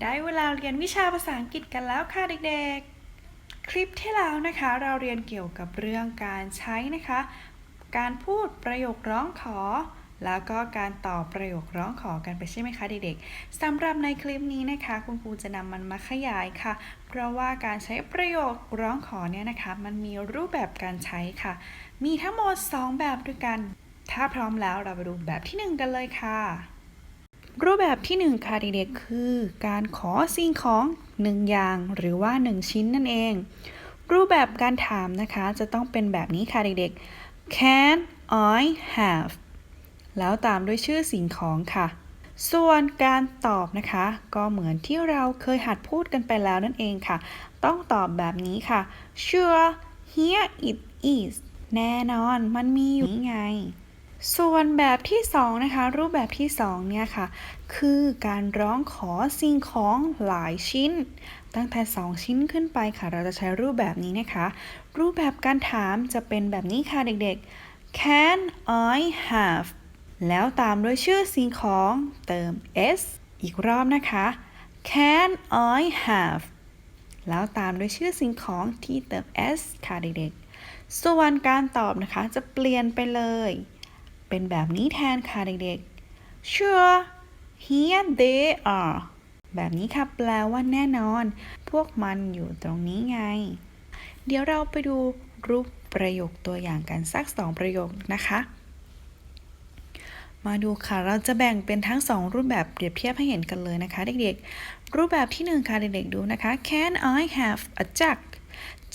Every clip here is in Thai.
ได้เวลาเรียนวิชาภาษาอังกฤษกันแล้วค่ะเด็กๆ คลิปที่แล้วนะคะ เราเรียนเกี่ยวกับเรื่องการใช้นะคะ การพูดประโยคร้องขอ แล้วก็การตอบประโยคร้องขอกันไปใช่ไหมคะเด็กๆสำหรับในคลิปนี้นะคะ คุณครูจะนำมันมาขยายค่ะ เพราะว่าการใช้ประโยคร้องขอเนี่ยนะคะ มันมีรูปแบบการใช้ค่ะ มีทั้งหมด 2 แบบด้วยกัน ถ้าพร้อมแล้วเราไปดูแบบที่ 1 กันเลยค่ะ รูปแบบที่ 1 ค่ะเด็กๆคือ การขอสิ่งของ 1 อย่างหรือว่า 1 ชิ้นนั่นเอง รูปแบบการถามนะคะจะต้องเป็นแบบนี้ค่ะเด็กๆ can I have แล้วตามด้วยชื่อสิ่งของค่ะ ส่วนการตอบนะคะ ก็เหมือนที่เราเคยหัดพูดกันไปแล้วนั่นเองค่ะ ต้องตอบแบบนี้ค่ะ sure here it is แน่นอนมันมีอยู่ไง ส่วนแบบที่2นะคะรูปแบบที่2เนี่ยค่ะคือการร้องขอสิ่งของหลายชิ้น ตั้งแต่ 2 ชิ้นขึ้นไปค่ะ เราจะใช้รูปแบบนี้นะคะ รูปแบบการถามจะเป็นแบบนี้ค่ะเด็กๆ can I have แล้วตามด้วยชื่อสิ่งของเติม s อีกรอบนะคะ can I have แล้วตามด้วยชื่อสิ่งของที่เติม s ค่ะเด็กๆ ส่วนการตอบนะคะจะเปลี่ยนไปเลย เป็นแบบนี้แทนค่ะเด็กๆ sure here they are แบบนี้ค่ะแปลว่าแน่นอน พวกมันอยู่ตรงนี้ไง เดี๋ยวเราไปดูรูปประโยคตัวอย่างกันสักสองประโยคนะคะ มาดูค่ะ เราจะแบ่งเป็นทั้ง2รูปแบบเปรียบเทียบให้เห็นกันเลยนะคะ เด็กๆ รูปแบบที่1ค่ะเด็กๆดูนะคะ Can I have a jug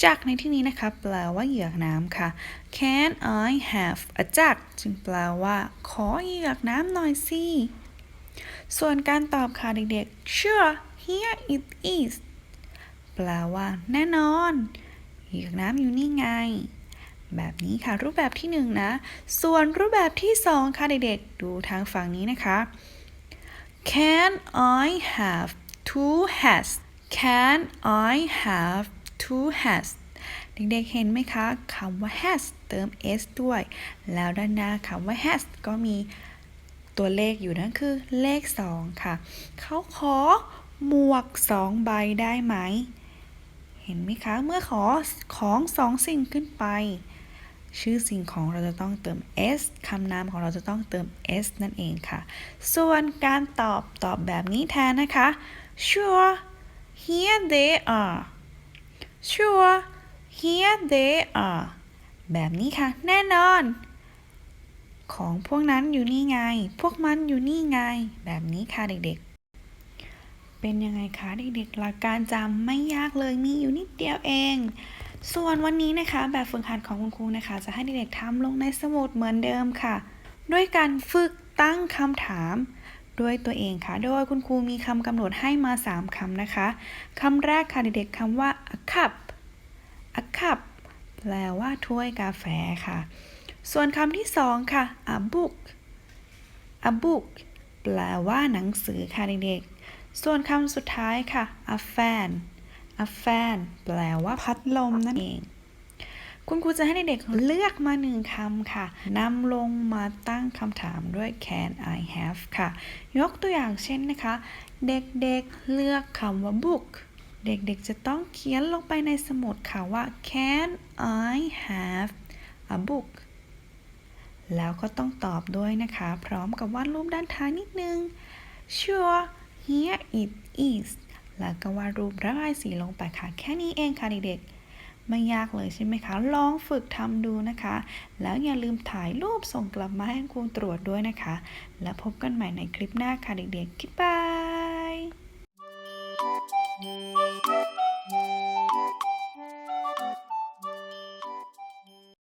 jug ในที่นี้นะคะ แปลว่าเหยือกน้ำค่ะ Can I have a jug จึงแปลว่า ขอเหยือกน้ำหน่อยสิ ส่วนการตอบค่ะเด็กๆ Sure here it is แปลว่า แน่นอนเหยือกน้ำอยู่นี่ไง แบบนี้ค่ะ รูปแบบที่1นะ ส่วนรูปแบบที่2ค่ะเด็กๆ ดูทางฝั่งนี้นะคะ Can I have two hats Can I have two has เด็กๆเห็นไหมคะคำว่า has เติม s ด้วย แล้วด้านหน้าคำว่า has ก็มีตัวเลขอยู่นั่นคือเลข 2 ค่ะ เขาขอหมวก 2 ใบได้ไหม เห็นไหมคะ เมื่อขอของสองสิ่งขึ้นไป ชื่อสิ่งของเราจะต้องเติม s คำนามของเราจะต้องเติม s นั่นเองค่ะ ส่วนการตอบตอบแบบนี้แทนนะคะ sure here they are sure here they are แบบนี้ค่ะ แน่นอน ของพวกนั้นอยู่นี่ไง พวกมันอยู่นี่ไง แบบนี้ค่ะเด็กๆ เป็นยังไงคะเด็กๆ หลักการจำไม่ยากเลยมีอยู่นิดเดียวเอง ส่วนวันนี้นะคะ แบบฝึกหัดของคุณครูนะคะ จะให้เด็กๆทำลงในสมุดเหมือนเดิมค่ะ ด้วยการฝึกตั้งคำถามด้วยตัวเองค่ะ โดยคุณครูมีคำกำหนดให้มา 3คำนะคะ คำแรกค่ะเด็กๆคำว่า a cup a cup แปลว่าถ้วยกาแฟค่ะ ส่วนคำที่สองค่ะ a book a book แปลว่าหนังสือค่ะเด็กๆ ส่วนคำสุดท้ายค่ะ a fan a fan แปลว่าพัดลมนั่นเอง คุณครูจะให้เด็กๆเลือกมาหนึ่งคำค่ะนำลงมาตั้งคำถามด้วย can I have ค่ะ ยกตัวอย่างเช่นนะคะ เด็กๆเลือกคำว่า book เด็กๆจะต้องเขียนลงไปในสมุดค่ะว่า can I have a book แล้วก็ต้องตอบด้วยนะคะ พร้อมกับวาดรูปด้านท้ายนิดนึง sure here it is แล้วก็วาดรูประบายสีลงไปค่ะ แค่นี้เองค่ะเด็กๆ ไม่ยากเลยใช่ไหมคะ ลองฝึกทำดูนะคะ แล้วอย่าลืมถ่ายรูปส่งกลับมาให้ครูตรวจด้วยนะคะ แล้วพบกันใหม่ในคลิปหน้าค่ะเด็กๆบ๊ายบาย